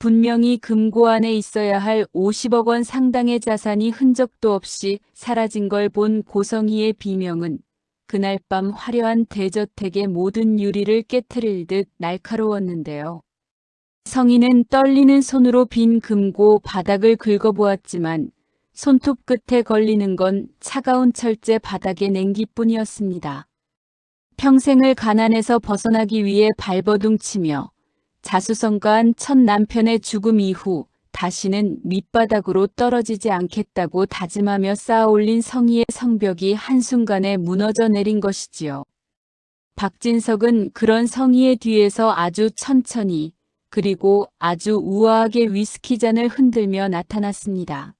분명히 금고 안에 있어야 할 50억 원 상당의 자산이 흔적도 없이 사라진 걸 본 고성희의 비명은 그날 밤 화려한 대저택의 모든 유리를 깨트릴 듯 날카로웠는데요. 성희는 떨리는 손으로 빈 금고 바닥을 긁어보았지만 손톱 끝에 걸리는 건 차가운 철제 바닥의 냉기뿐이었습니다. 평생을 가난에서 벗어나기 위해 발버둥치며 자수성가한 첫 남편의 죽음 이후 다시는 밑바닥으로 떨어지지 않겠다고 다짐하며 쌓아올린 성희의 성벽이 한순간에 무너져 내린 것이지요. 박진석은 그런 성희의 뒤에서 아주 천천히 그리고 아주 우아하게 위스키 잔을 흔들며 나타났습니다.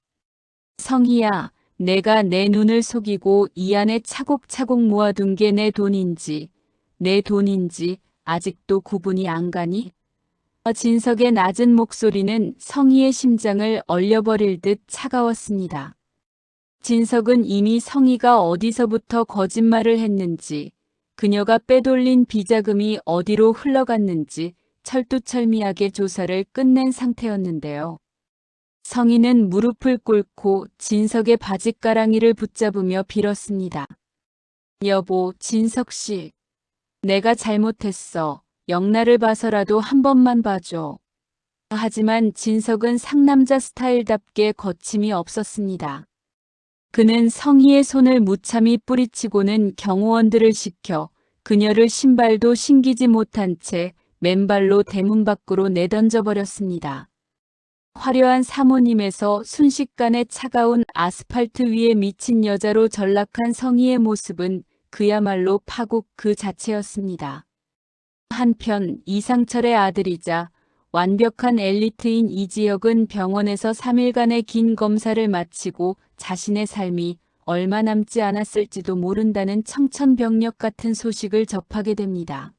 성희야, 내가 내 눈을 속이고 이 안에 차곡차곡 모아둔 게 내 돈인지, 내 돈인지 아직도 구분이 안 가니? 진석의 낮은 목소리는 성희의 심장을 얼려버릴 듯 차가웠습니다. 진석은 이미 성희가 어디서부터 거짓말을 했는지, 그녀가 빼돌린 비자금이 어디로 흘러갔는지 철두철미하게 조사를 끝낸 상태였는데요. 성희는 무릎을 꿇고 진석의 바짓가랑이를 붙잡으며 빌었습니다. 여보, 진석 씨. 내가 잘못했어. 영나를 봐서라도 한 번만 봐줘. 하지만 진석은 상남자 스타일답게 거침이 없었습니다. 그는 성희의 손을 무참히 뿌리치고는 경호원들을 시켜 그녀를 신발도 신기지 못한 채 맨발로 대문 밖으로 내던져 버렸습니다. 화려한 사모님에서 순식간에 차가운 아스팔트 위에 미친 여자로 전락한 성희의 모습은 그야말로 파국 그 자체였습니다. 한편 이상철의 아들이자 완벽한 엘리트인 이지혁은 병원에서 3일간의 긴 검사를 마치고 자신의 삶이 얼마 남지 않았을지도 모른다는 청천벽력 같은 소식을 접하게 됩니다.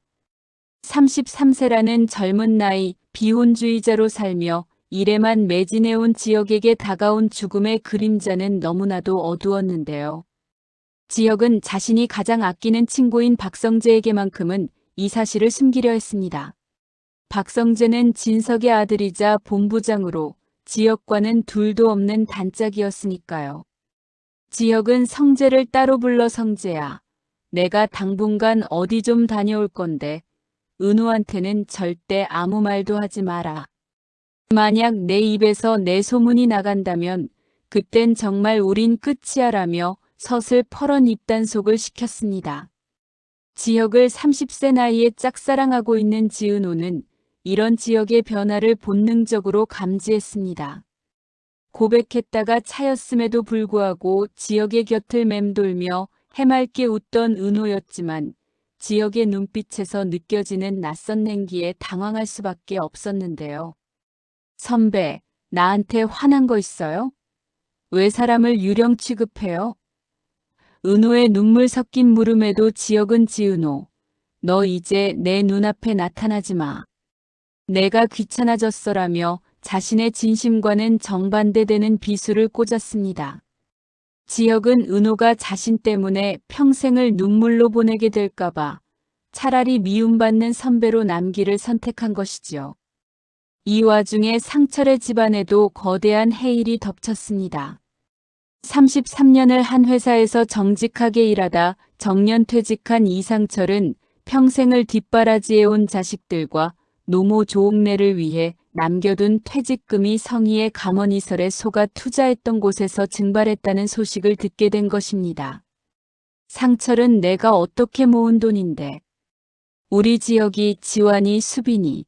33세라는 젊은 나이 비혼주의자로 살며 일에만 매진해온 지역에게 다가온 죽음의 그림자는 너무나도 어두웠는데요. 지역은 자신이 가장 아끼는 친구인 박성재에게만큼은 이 사실을 숨기려 했습니다. 박성재는 진석의 아들이자 본부장으로 지역과는 둘도 없는 단짝이었으니까요. 지역은 성재를 따로 불러 성재야. 내가 당분간 어디 좀 다녀올 건데 은우한테는 절대 아무 말도 하지 마라. 만약 내 입에서 내 소문이 나간다면 그땐 정말 우린 끝이야라며 서슬 퍼런 입단속을 시켰습니다. 지역을 30세 나이에 짝사랑하고 있는 지은호는 이런 지역의 변화를 본능적으로 감지했습니다. 고백했다가 차였음에도 불구하고 지역의 곁을 맴돌며 해맑게 웃던 은호였지만 지역의 눈빛에서 느껴지는 낯선 냉기에 당황할 수밖에 없었는데요. 선배, 나한테 화난 거 있어요? 왜 사람을 유령 취급해요? 은호의 눈물 섞인 물음에도 지역은 지은호. 너 이제 내 눈앞에 나타나지 마. 내가 귀찮아졌어라며 자신의 진심과는 정반대되는 비수를 꽂았습니다. 지역은 은호가 자신 때문에 평생을 눈물로 보내게 될까봐 차라리 미움받는 선배로 남기를 선택한 것이지요. 이 와중에 상철의 집안에도 거대한 해일이 덮쳤습니다. 33년을 한 회사에서 정직하게 일하다 정년 퇴직한 이상철은 평생을 뒷바라지해온 자식들과 노모 조옥래를 위해 남겨둔 퇴직금이 성희의 감언이설에 속아 투자했던 곳에서 증발했다는 소식을 듣게 된 것입니다. 상철은 내가 어떻게 모은 돈인데? 우리 지역이 지환이 수빈이.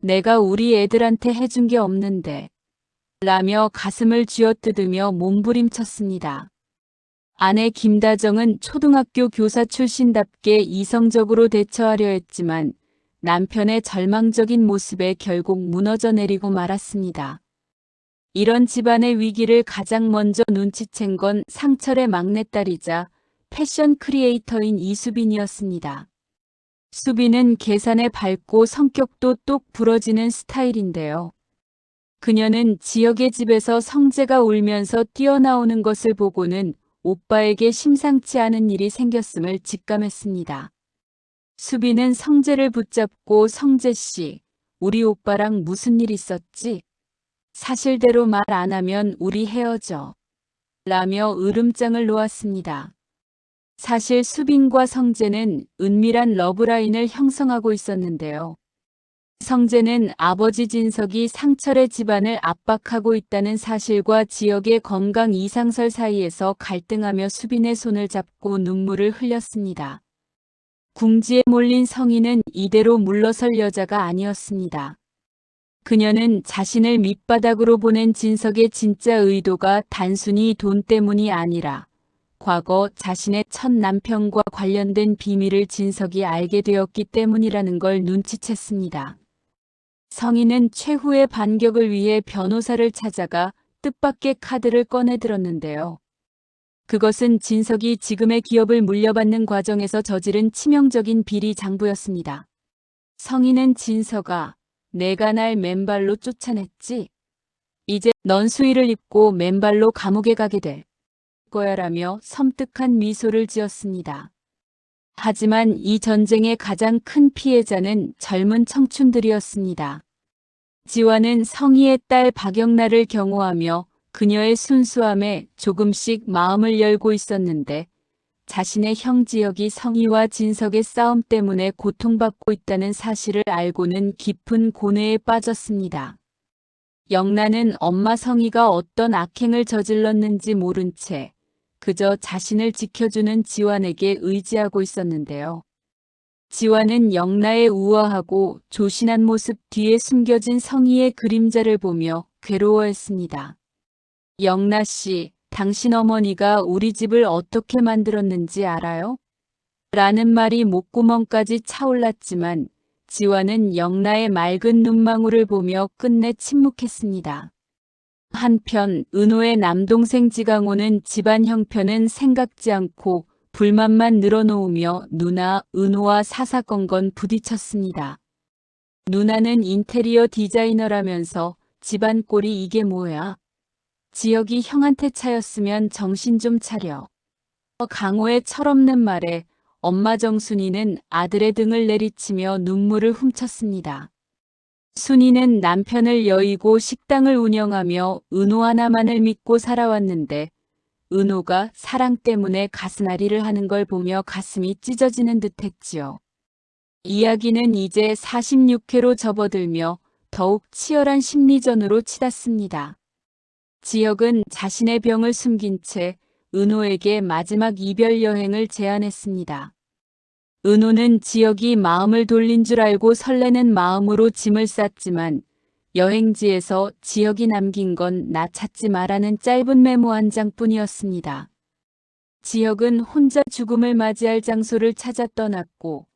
내가 우리 애들한테 해준 게 없는데 라며 가슴을 쥐어뜯으며 몸부림쳤습니다. 아내 김다정은 초등학교 교사 출신답게 이성적으로 대처하려 했지만 남편의 절망적인 모습에 결국 무너져 내리고 말았습니다. 이런 집안의 위기를 가장 먼저 눈치챈 건 상철의 막내딸이자 패션 크리에이터인 이수빈이었습니다. 수빈은 계산에 밝고 성격도 똑 부러지는 스타일인데요. 그녀는 지역의 집에서 성재가 울면서 뛰어나오는 것을 보고는 오빠에게 심상치 않은 일이 생겼음을 직감했습니다. 수빈은 성재를 붙잡고 성재 씨, 우리 오빠랑 무슨 일 있었지? 사실대로 말 안 하면 우리 헤어져. 라며 으름장을 놓았습니다. 사실 수빈과 성재는 은밀한 러브라인을 형성하고 있었는데요. 성재는 아버지 진석이 상철의 집안을 압박하고 있다는 사실과 지역의 건강 이상설 사이에서 갈등하며 수빈의 손을 잡고 눈물을 흘렸습니다. 궁지에 몰린 성인은 이대로 물러설 여자가 아니었습니다. 그녀는 자신을 밑바닥으로 보낸 진석의 진짜 의도가 단순히 돈 때문이 아니라 과거 자신의 첫 남편과 관련된 비밀을 진석이 알게 되었기 때문이라는 걸 눈치챘습니다. 성인은 최후의 반격을 위해 변호사를 찾아가 뜻밖의 카드를 꺼내 들었는데요. 그것은 진석이 지금의 기업을 물려받는 과정에서 저지른 치명적인 비리 장부였습니다. 성인은 진석아, 내가 날 맨발로 쫓아냈지. 이제 넌 수의를 입고 맨발로 감옥에 가게 될 거야라며 섬뜩한 미소를 지었습니다. 하지만 이 전쟁의 가장 큰 피해자는 젊은 청춘들이었습니다. 지화는 성희의 딸 박영란을 경호하며 그녀의 순수함에 조금씩 마음을 열고 있었는데 자신의 형 지역이 성희와 진석의 싸움 때문에 고통받고 있다는 사실을 알고는 깊은 고뇌에 빠졌습니다. 영란은 엄마 성희가 어떤 악행을 저질렀는지 모른 채 그저 자신을 지켜주는 지환에게 의지하고 있었는데요. 지환은 영라의 우아하고 조신한 모습 뒤에 숨겨진 성희의 그림자를 보며 괴로워했습니다. 영라 씨, 당신 어머니가 우리 집을 어떻게 만들었는지 알아요? 라는 말이 목구멍까지 차올랐지만 지환은 영라의 맑은 눈망울을 보며 끝내 침묵했습니다. 한편 은호의 남동생 지강호는 집안 형편은 생각지 않고 불만만 늘어놓으며 누나 은호와 사사건건 부딪혔습니다. 누나는 인테리어 디자이너라면서 집안 꼴이 이게 뭐야? 지역이 형한테 차였으면 정신 좀 차려. 강호의 철없는 말에 엄마 정순이는 아들의 등을 내리치며 눈물을 훔쳤습니다. 순이는 남편을 여의고 식당을 운영하며 은호 하나만을 믿고 살아왔는데 은호가 사랑 때문에 가스나리를 하는 걸 보며 가슴이 찢어지는 듯했지요. 이야기는 이제 46회로 접어들며 더욱 치열한 심리전으로 치닫습니다. 지역은 자신의 병을 숨긴 채 은호에게 마지막 이별 여행을 제안했습니다. 은호는 지역이 마음을 돌린 줄 알고 설레는 마음으로 짐을 쌌지만 여행지에서 지역이 남긴 건 나 찾지 마라는 짧은 메모 한 장뿐이었습니다. 지역은 혼자 죽음을 맞이할 장소를 찾아 떠났고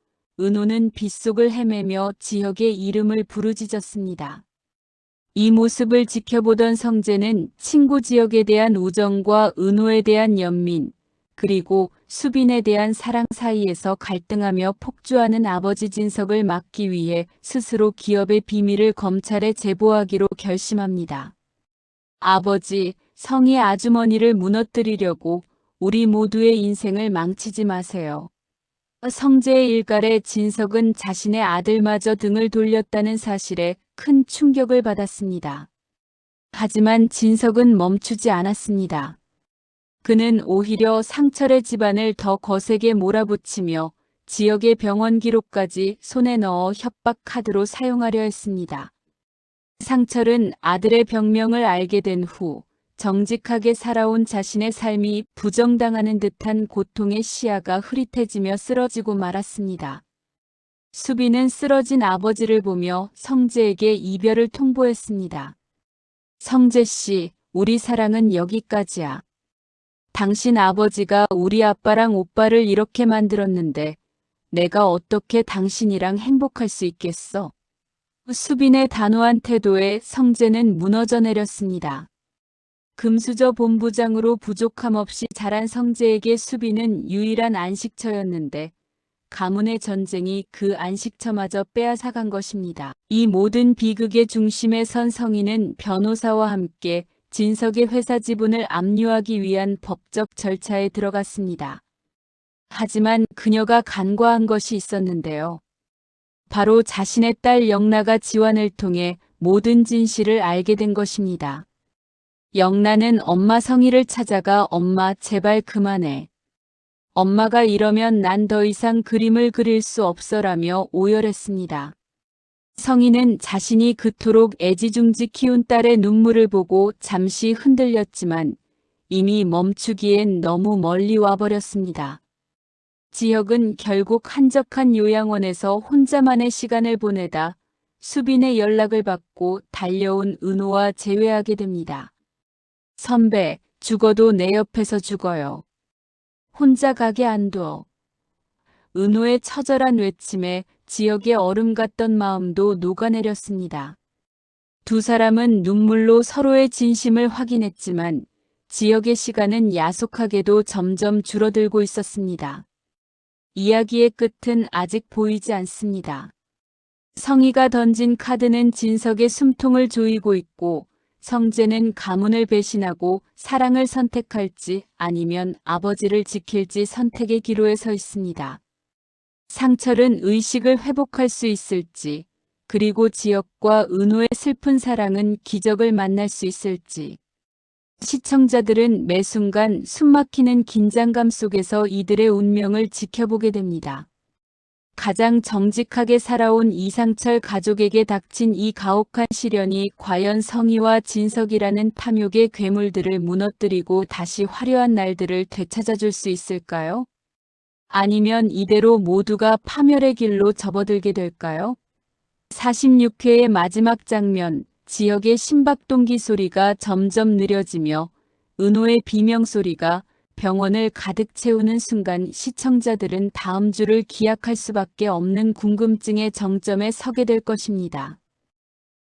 은호는 빗속을 헤매며 지역의 이름을 부르짖었습니다. 이 모습을 지켜보던 성재는 친구 지역에 대한 우정과 은호에 대한 연민, 그리고 수빈에 대한 사랑 사이에서 갈등하며 폭주하는 아버지 진석을 막기 위해 스스로 기업의 비밀을 검찰에 제보하기로 결심합니다. 아버지, 성의 아주머니를 무너뜨리려고 우리 모두의 인생을 망치지 마세요. 성재의 일갈에 진석은 자신의 아들마저 등을 돌렸다는 사실에 큰 충격을 받았습니다. 하지만 진석은 멈추지 않았습니다. 그는 오히려 상철의 집안을 더 거세게 몰아붙이며 지역의 병원 기록까지 손에 넣어 협박 카드로 사용하려 했습니다. 상철은 아들의 병명을 알게 된 후 정직하게 살아온 자신의 삶이 부정당하는 듯한 고통의 시야가 흐릿해지며 쓰러지고 말았습니다. 수비는 쓰러진 아버지를 보며 성재에게 이별을 통보했습니다. 성재 씨, 우리 사랑은 여기까지야. 당신 아버지가 우리 아빠랑 오빠를 이렇게 만들었는데 내가 어떻게 당신이랑 행복할 수 있겠어? 수빈의 단호한 태도에 성재는 무너져 내렸습니다. 금수저 본부장으로 부족함 없이 자란 성재에게 수빈은 유일한 안식처였는데 가문의 전쟁이 그 안식처마저 빼앗아간 것입니다. 이 모든 비극의 중심에 선 성인은 변호사와 함께 진석의 회사 지분을 압류하기 위한 법적 절차에 들어갔습니다. 하지만 그녀가 간과한 것이 있었는데요. 바로 자신의 딸 영나가 지환을 통해 모든 진실을 알게 된 것입니다. 영나는 엄마 성희를 찾아가 엄마 제발 그만해. 엄마가 이러면 난 더 이상 그림을 그릴 수 없어라며 오열했습니다. 성희는 자신이 그토록 애지중지 키운 딸의 눈물을 보고 잠시 흔들렸지만 이미 멈추기엔 너무 멀리 와버렸습니다. 지혁은 결국 한적한 요양원에서 혼자만의 시간을 보내다 수빈의 연락을 받고 달려온 은호와 재회하게 됩니다. 선배, 죽어도 내 옆에서 죽어요. 혼자 가게 안 둬. 은호의 처절한 외침에 지역의 얼음 같던 마음도 녹아내렸습니다. 두 사람은 눈물로 서로의 진심을 확인했지만 지역의 시간은 야속하게도 점점 줄어들고 있었습니다. 이야기의 끝은 아직 보이지 않습니다. 성희가 던진 카드는 진석의 숨통을 조이고 있고 성재는 가문을 배신하고 사랑을 선택할지 아니면 아버지를 지킬지 선택의 기로에 서 있습니다. 상철은 의식을 회복할 수 있을지, 그리고 지역과 은호의 슬픈 사랑은 기적을 만날 수 있을지. 시청자들은 매 순간 숨막히는 긴장감 속에서 이들의 운명을 지켜보게 됩니다. 가장 정직하게 살아온 이상철 가족에게 닥친 이 가혹한 시련이 과연 성희와 진석이라는 탐욕의 괴물들을 무너뜨리고 다시 화려한 날들을 되찾아줄 수 있을까요? 아니면 이대로 모두가 파멸의 길로 접어들게 될까요? 46회의 마지막 장면, 지역의 심박동기 소리가 점점 느려지며 은호의 비명 소리가 병원을 가득 채우는 순간 시청자들은 다음 주를 기약할 수밖에 없는 궁금증의 정점에 서게 될 것입니다.